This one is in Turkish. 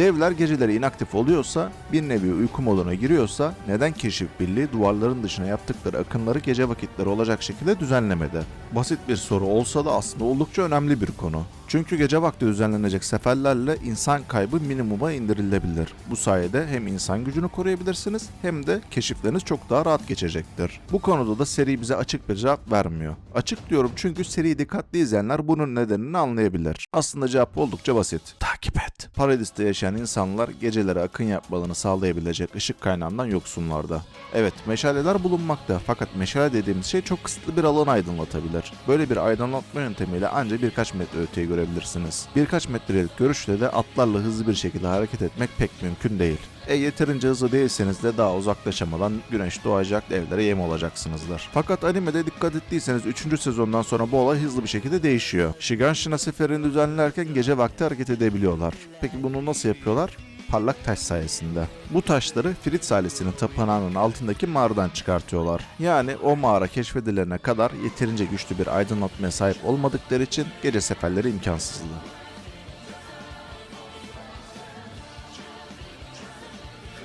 Devler geceleri inaktif oluyorsa, bir nevi uyku moduna giriyorsa neden keşif birliği duvarların dışına yaptıkları akınları gece vakitleri olacak şekilde düzenlemedi? Basit bir soru olsa da aslında oldukça önemli bir konu. Çünkü gece vakti düzenlenecek seferlerle insan kaybı minimuma indirilebilir. Bu sayede hem insan gücünü koruyabilirsiniz hem de keşifleriniz çok daha rahat geçecektir. Bu konuda da seri bize açık bir cevap vermiyor. Açık diyorum çünkü seriyi dikkatli izleyenler bunun nedenini anlayabilir. Aslında cevap oldukça basit. Takip et. Paradis'te yaşayan insanlar geceleri akın yapmalarını sağlayabilecek ışık kaynağından yoksunlarda. Evet meşaleler bulunmakta fakat meşale dediğimiz şey çok kısıtlı bir alanı aydınlatabilir. Böyle bir aydınlatma yöntemiyle ancak birkaç metre öteye görebilirsiniz. Birkaç metrelik görüşle de atlarla hızlı bir şekilde hareket etmek pek mümkün değil. E yeterince hızlı değilseniz de daha uzaklaşamadan güneş doğacak evlere yem olacaksınızdır. Fakat animede dikkat ettiyseniz 3. sezondan sonra bu olay hızlı bir şekilde değişiyor. Shiganshina seferini düzenlerken gece vakti hareket edebiliyorlar. Peki bunu nasıl yapıyorlar? Parlak taş sayesinde. Bu taşları Fritz ailesinin tapınağının altındaki mağaradan çıkartıyorlar. Yani o mağara keşfedilene kadar yeterince güçlü bir aydınlatmaya sahip olmadıkları için gece seferleri imkansızdı.